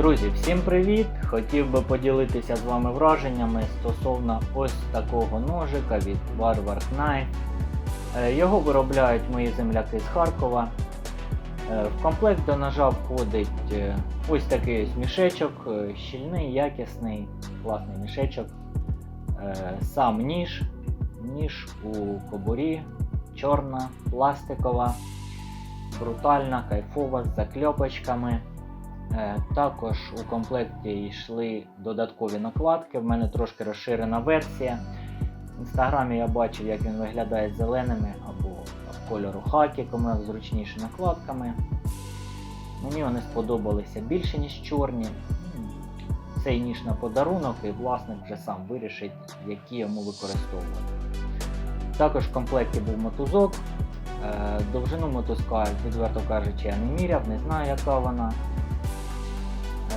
Друзі, всім привіт! Хотів би поділитися з вами враженнями стосовно ось такого ножика від Warwar Knife. Е, Його виробляють мої земляки з Харкова. Е, В комплект до ножа входить е, ось такий ось мішечок, щільний, якісний, класний мішечок. Сам ніж, ніж у кобурі, чорна, пластикова, брутальна, кайфова, з закльопочками. Е, Також у комплекті йшли додаткові накладки. В мене трошки розширена версія. В інстаграмі я бачив, як він виглядає зеленими або кольору хакі, кому зручніше накладками. Мені вони сподобалися більше, ніж чорні. Цей ніж на подарунок, і власник вже сам вирішить, які йому використовувати. Також в комплекті був мотузок. Е, Довжину мотузка, відверто кажучи, я не міряв, не знаю, яка вона.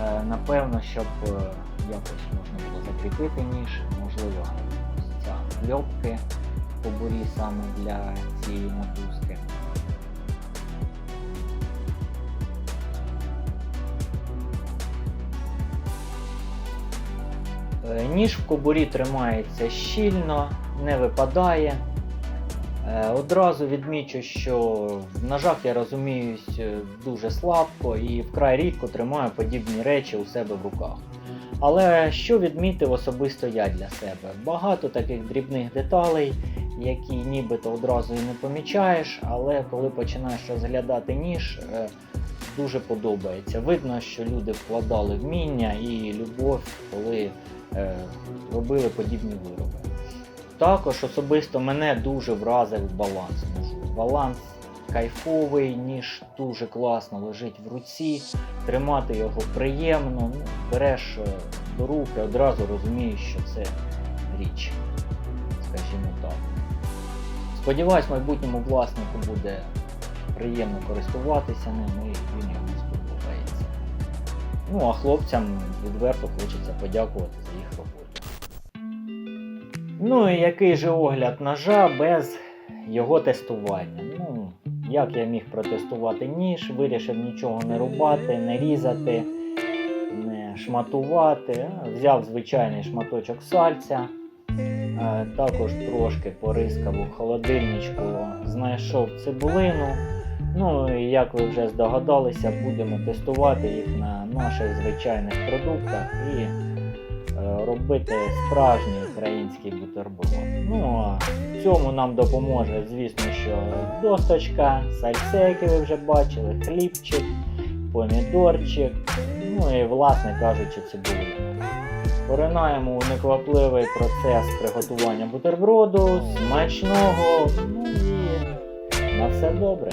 Е, Напевно, щоб е, якось можна було закріпити ніж, можливо, ця кльопки по бурі саме для цієї мотузки. Е, Ніж в кобурі тримається щільно, не випадає. Е, Одразу відмічу, що в ножах я розуміюсь е, дуже слабко і вкрай рідко тримаю подібні речі у себе в руках. Але що відмітив особисто я для себе? Багато таких дрібних деталей, які нібито одразу і не помічаєш, але коли починаєш розглядати ніж, е, дуже подобається. Видно, що люди вкладали вміння і любов, коли робили подібні вироби. Також особисто мене дуже вразив баланс. Баланс кайфовий, ніж дуже класно лежить в руці, тримати його приємно. Ну, береш е, до руки, одразу розумієш, що це річ, скажімо так. Сподіваюсь, майбутньому власнику буде приємно користуватися ним і він йому сподобається. Ну а хлопцям відверто хочеться подякувати за їх роботу. Ну і який же огляд ножа без його тестування? Ну, як я міг протестувати ніж, вирішив нічого не рубати, не різати, не шматувати. Взяв звичайний шматочок сальця. Е, Також трошки порискав у холодильничку, знайшов цибулину. Ну і як ви вже здогадалися, будемо тестувати їх на наших звичайних продуктах і е, робити справжній український бутерброд. Ну а в цьому нам допоможе, звісно, що досточка, сальце, яке ви вже бачили, хлібчик, помідорчик, ну і, власне кажучи, цибулина. Поринаємо у неквапливий процес приготування бутерброду, смачного, ну і на все добре.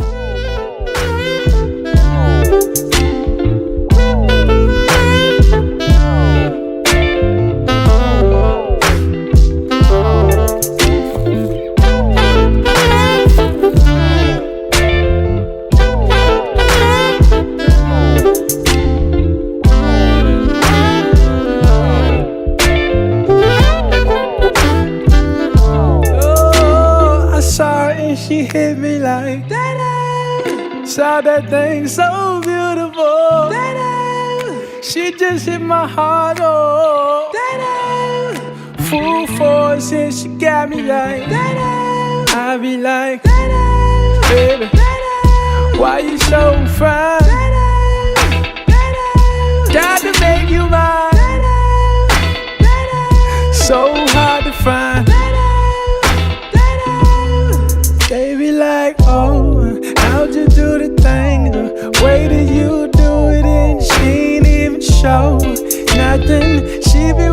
Hit me like that. Saw that thing so beautiful. That She just hit my heart. Oh, that full force and she got me like that. I be like, baby, why you so fine? Like, oh, how'd you do the thing? The way that you do it, and she ain't even show nothing. She be